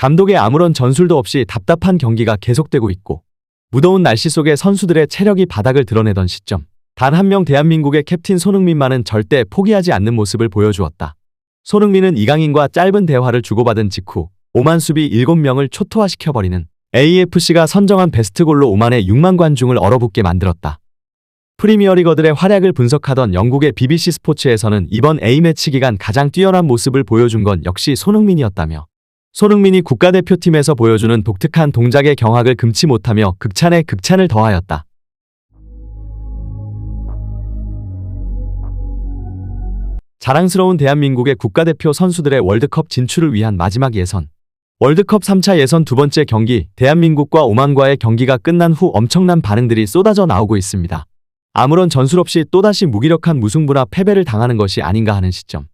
감독의 아무런 전술도 없이 답답한 경기가 계속되고 있고 무더운 날씨 속에 선수들의 체력이 바닥을 드러내던 시점. 단 한 명 대한민국의 캡틴 손흥민만은 절대 포기하지 않는 모습을 보여주었다. 손흥민은 이강인과 짧은 대화를 주고받은 직후 오만 수비 7명을 초토화시켜버리는 AFC가 선정한 베스트골로 오만의 6만 관중을 얼어붙게 만들었다. 프리미어리거들의 활약을 분석하던 영국의 BBC 스포츠에서는 이번 A매치 기간 가장 뛰어난 모습을 보여준 건 역시 손흥민이었다며 손흥민이 국가대표팀에서 보여주는 독특한 동작의 경악을 금치 못하며 극찬에 극찬을 더하였다. 자랑스러운 대한민국의 국가대표 선수들의 월드컵 진출을 위한 마지막 예선. 월드컵 3차 예선 두 번째 경기, 대한민국과 오만과의 경기가 끝난 후 엄청난 반응들이 쏟아져 나오고 있습니다. 아무런 전술 없이 또다시 무기력한 무승부나 패배를 당하는 것이 아닌가 하는 시점.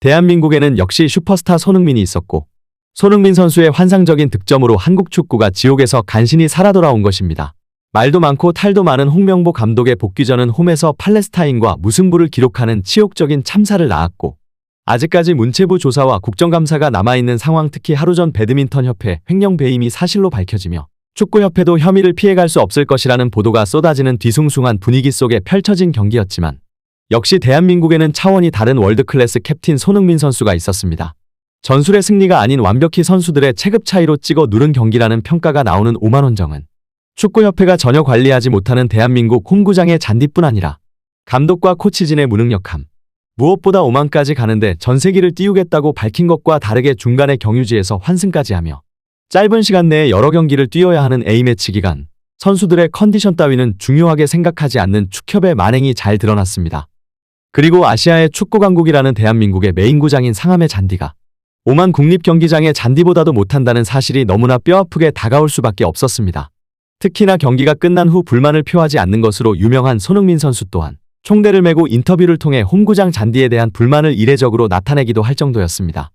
대한민국에는 역시 슈퍼스타 손흥민이 있었고, 손흥민 선수의 환상적인 득점으로 한국 축구가 지옥에서 간신히 살아 돌아온 것입니다. 말도 많고 탈도 많은 홍명보 감독의 복귀전은 홈에서 팔레스타인과 무승부를 기록하는 치욕적인 참사를 낳았고 아직까지 문체부 조사와 국정감사가 남아있는 상황 특히 하루 전 배드민턴협회 횡령 배임이 사실로 밝혀지며 축구협회도 혐의를 피해갈 수 없을 것이라는 보도가 쏟아지는 뒤숭숭한 분위기 속에 펼쳐진 경기였지만 역시 대한민국에는 차원이 다른 월드클래스 캡틴 손흥민 선수가 있었습니다. 전술의 승리가 아닌 완벽히 선수들의 체급 차이로 찍어 누른 경기라는 평가가 나오는 오만원정은 축구협회가 전혀 관리하지 못하는 대한민국 홈구장의 잔디뿐 아니라 감독과 코치진의 무능력함. 무엇보다 오만까지 가는데 전세기를 띄우겠다고 밝힌 것과 다르게 중간에 경유지에서 환승까지 하며 짧은 시간 내에 여러 경기를 뛰어야 하는 A매치 기간 선수들의 컨디션 따위는 중요하게 생각하지 않는 축협의 만행이 잘 드러났습니다. 그리고 아시아의 축구 강국이라는 대한민국의 메인 구장인 상암의 잔디가 오만 국립경기장의 잔디보다도 못한다는 사실이 너무나 뼈아프게 다가올 수밖에 없었습니다. 특히나 경기가 끝난 후 불만을 표하지 않는 것으로 유명한 손흥민 선수 또한 총대를 메고 인터뷰를 통해 홈구장 잔디에 대한 불만을 이례적으로 나타내기도 할 정도였습니다.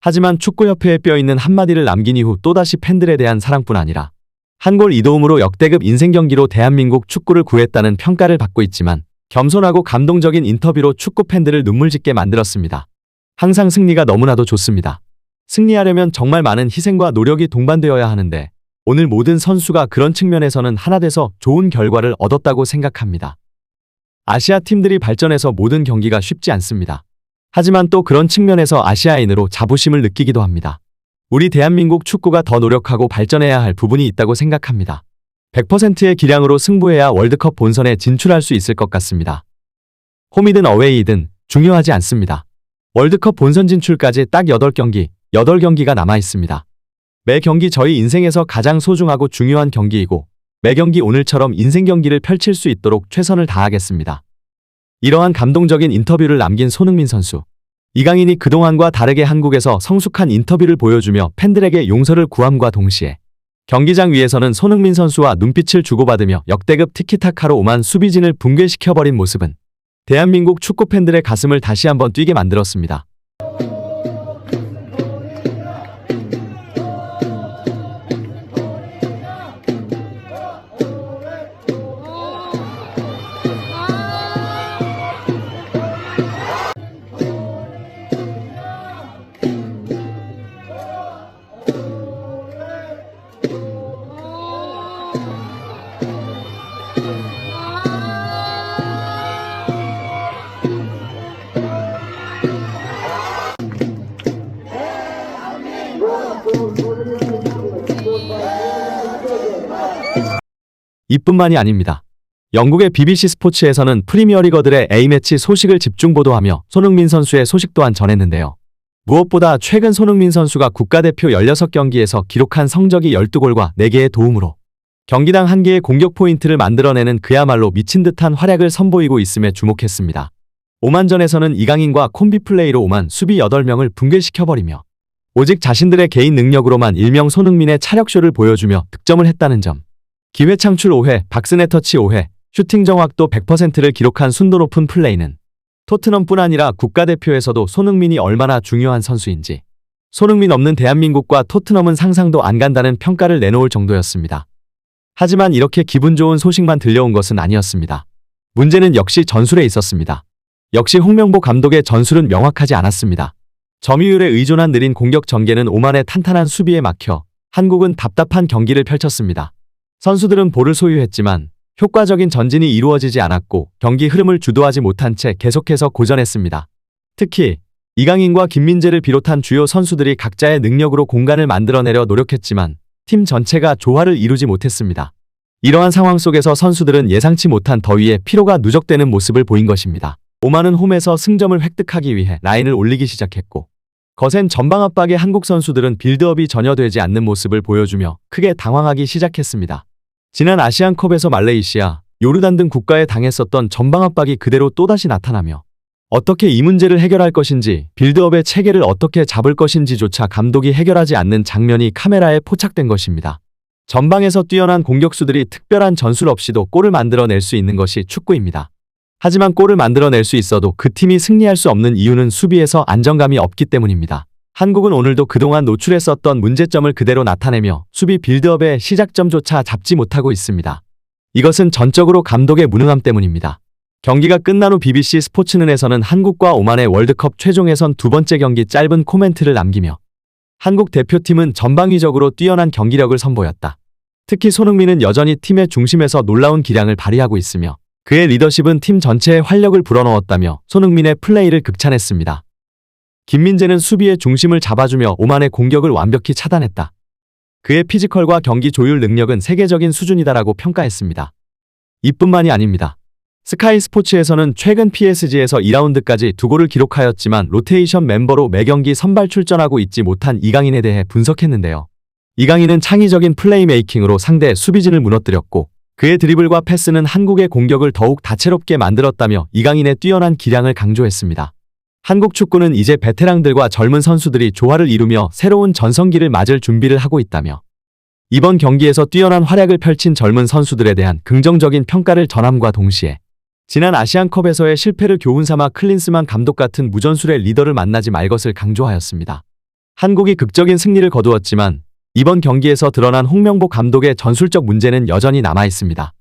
하지만 축구협회에 뼈있는 한마디를 남긴 이후 또다시 팬들에 대한 사랑뿐 아니라 한 골 이도움으로 역대급 인생 경기로 대한민국 축구를 구했다는 평가를 받고 있지만 겸손하고 감동적인 인터뷰로 축구 팬들을 눈물 짓게 만들었습니다. 항상 승리가 너무나도 좋습니다. 승리하려면 정말 많은 희생과 노력이 동반되어야 하는데 오늘 모든 선수가 그런 측면에서는 하나 돼서 좋은 결과를 얻었다고 생각합니다. 아시아 팀들이 발전해서 모든 경기가 쉽지 않습니다. 하지만 또 그런 측면에서 아시아인으로 자부심을 느끼기도 합니다. 우리 대한민국 축구가 더 노력하고 발전해야 할 부분이 있다고 생각합니다. 100%의 기량으로 승부해야 월드컵 본선에 진출할 수 있을 것 같습니다. 홈이든 어웨이든 중요하지 않습니다. 월드컵 본선 진출까지 딱 8경기, 8경기가 남아 있습니다. 매 경기 저희 인생에서 가장 소중하고 중요한 경기이고 매 경기 오늘처럼 인생 경기를 펼칠 수 있도록 최선을 다하겠습니다. 이러한 감동적인 인터뷰를 남긴 손흥민 선수. 이강인이 그동안과 다르게 한국에서 성숙한 인터뷰를 보여주며 팬들에게 용서를 구함과 동시에 경기장 위에서는 손흥민 선수와 눈빛을 주고받으며 역대급 티키타카로 오만 수비진을 붕괴시켜버린 모습은 대한민국 축구 팬들의 가슴을 다시 한번 뛰게 만들었습니다. 이뿐만이 아닙니다. 영국의 BBC 스포츠에서는 프리미어리거들의 A매치 소식을 집중 보도하며 손흥민 선수의 소식 또한 전했는데요. 무엇보다 최근 손흥민 선수가 국가대표 16경기에서 기록한 성적이 12골과 4개의 도움으로 경기당 1개의 공격 포인트를 만들어내는 그야말로 미친 듯한 활약을 선보이고 있음에 주목했습니다. 오만전에서는 이강인과 콤비 플레이로 오만 수비 8명을 붕괴시켜버리며 오직 자신들의 개인 능력으로만 일명 손흥민의 차력쇼를 보여주며 득점을 했다는 점. 기회 창출 5회, 박스네 터치 5회, 슈팅 정확도 100%를 기록한 순도 높은 플레이는 토트넘뿐 아니라 국가대표에서도 손흥민이 얼마나 중요한 선수인지 손흥민 없는 대한민국과 토트넘은 상상도 안 간다는 평가를 내놓을 정도였습니다. 하지만 이렇게 기분 좋은 소식만 들려온 것은 아니었습니다. 문제는 역시 전술에 있었습니다. 역시 홍명보 감독의 전술은 명확하지 않았습니다. 점유율에 의존한 느린 공격 전개는 오만의 탄탄한 수비에 막혀 한국은 답답한 경기를 펼쳤습니다. 선수들은 볼을 소유했지만 효과적인 전진이 이루어지지 않았고 경기 흐름을 주도하지 못한 채 계속해서 고전했습니다. 특히 이강인과 김민재를 비롯한 주요 선수들이 각자의 능력으로 공간을 만들어내려 노력했지만 팀 전체가 조화를 이루지 못했습니다. 이러한 상황 속에서 선수들은 예상치 못한 더위에 피로가 누적되는 모습을 보인 것입니다. 오만은 홈에서 승점을 획득하기 위해 라인을 올리기 시작했고 거센 전방 압박에 한국 선수들은 빌드업이 전혀 되지 않는 모습을 보여주며 크게 당황하기 시작했습니다. 지난 아시안컵에서 말레이시아, 요르단 등 국가에 당했었던 전방 압박이 그대로 또다시 나타나며 어떻게 이 문제를 해결할 것인지 빌드업의 체계를 어떻게 잡을 것인지조차 감독이 해결하지 않는 장면이 카메라에 포착된 것입니다. 전방에서 뛰어난 공격수들이 특별한 전술 없이도 골을 만들어낼 수 있는 것이 축구입니다. 하지만 골을 만들어낼 수 있어도 그 팀이 승리할 수 없는 이유는 수비에서 안정감이 없기 때문입니다. 한국은 오늘도 그동안 노출했었던 문제점을 그대로 나타내며 수비 빌드업의 시작점조차 잡지 못하고 있습니다. 이것은 전적으로 감독의 무능함 때문입니다. 경기가 끝난 후 BBC 스포츠는에서는 한국과 오만의 월드컵 최종 예선 두 번째 경기 짧은 코멘트를 남기며 한국 대표팀은 전방위적으로 뛰어난 경기력을 선보였다. 특히 손흥민은 여전히 팀의 중심에서 놀라운 기량을 발휘하고 있으며 그의 리더십은 팀 전체에 활력을 불어넣었다며 손흥민의 플레이를 극찬했습니다. 김민재는 수비의 중심을 잡아주며 오만의 공격을 완벽히 차단했다. 그의 피지컬과 경기 조율 능력은 세계적인 수준이다라고 평가했습니다. 이뿐만이 아닙니다. 스카이 스포츠에서는 최근 PSG에서 2라운드까지 두 골을 기록하였지만 로테이션 멤버로 매경기 선발 출전하고 있지 못한 이강인에 대해 분석했는데요. 이강인은 창의적인 플레이메이킹으로 상대 수비진을 무너뜨렸고 그의 드리블과 패스는 한국의 공격을 더욱 다채롭게 만들었다며 이강인의 뛰어난 기량을 강조했습니다. 한국 축구는 이제 베테랑들과 젊은 선수들이 조화를 이루며 새로운 전성기를 맞을 준비를 하고 있다며 이번 경기에서 뛰어난 활약을 펼친 젊은 선수들에 대한 긍정적인 평가를 전함과 동시에 지난 아시안컵에서의 실패를 교훈 삼아 클린스만 감독 같은 무전술의 리더를 만나지 말 것을 강조하였습니다. 한국이 극적인 승리를 거두었지만 이번 경기에서 드러난 홍명보 감독의 전술적 문제는 여전히 남아 있습니다.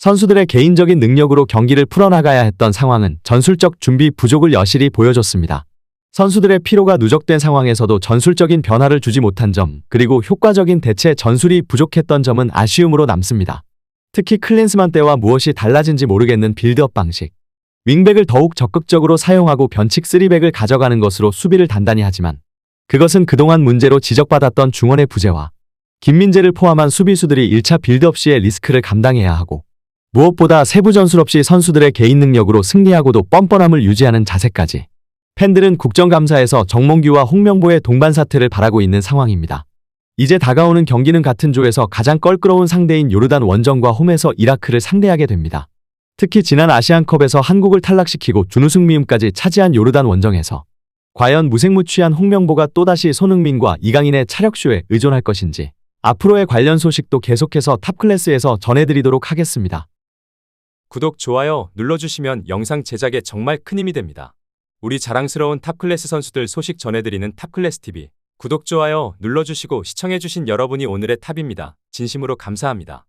선수들의 개인적인 능력으로 경기를 풀어나가야 했던 상황은 전술적 준비 부족을 여실히 보여줬습니다. 선수들의 피로가 누적된 상황에서도 전술적인 변화를 주지 못한 점, 그리고 효과적인 대체 전술이 부족했던 점은 아쉬움으로 남습니다. 특히 클린스만 때와 무엇이 달라진지 모르겠는 빌드업 방식. 윙백을 더욱 적극적으로 사용하고 변칙 3백을 가져가는 것으로 수비를 단단히 하지만 그것은 그동안 문제로 지적받았던 중원의 부재와 김민재를 포함한 수비수들이 1차 빌드업 시의 리스크를 감당해야 하고 무엇보다 세부 전술 없이 선수들의 개인 능력으로 승리하고도 뻔뻔함을 유지하는 자세까지 팬들은 국정감사에서 정몽규와 홍명보의 동반 사태를 바라고 있는 상황입니다. 이제 다가오는 경기는 같은 조에서 가장 껄끄러운 상대인 요르단 원정과 홈에서 이라크를 상대하게 됩니다. 특히 지난 아시안컵에서 한국을 탈락시키고 준우승 미음까지 차지한 요르단 원정에서 과연 무색무취한 홍명보가 또다시 손흥민과 이강인의 차력쇼에 의존할 것인지 앞으로의 관련 소식도 계속해서 탑클래스에서 전해드리도록 하겠습니다. 구독, 좋아요 눌러주시면 영상 제작에 정말 큰 힘이 됩니다. 우리 자랑스러운 탑클래스 선수들 소식 전해드리는 탑클래스 TV. 구독, 좋아요 눌러주시고 시청해주신 여러분이 오늘의 탑입니다. 진심으로 감사합니다.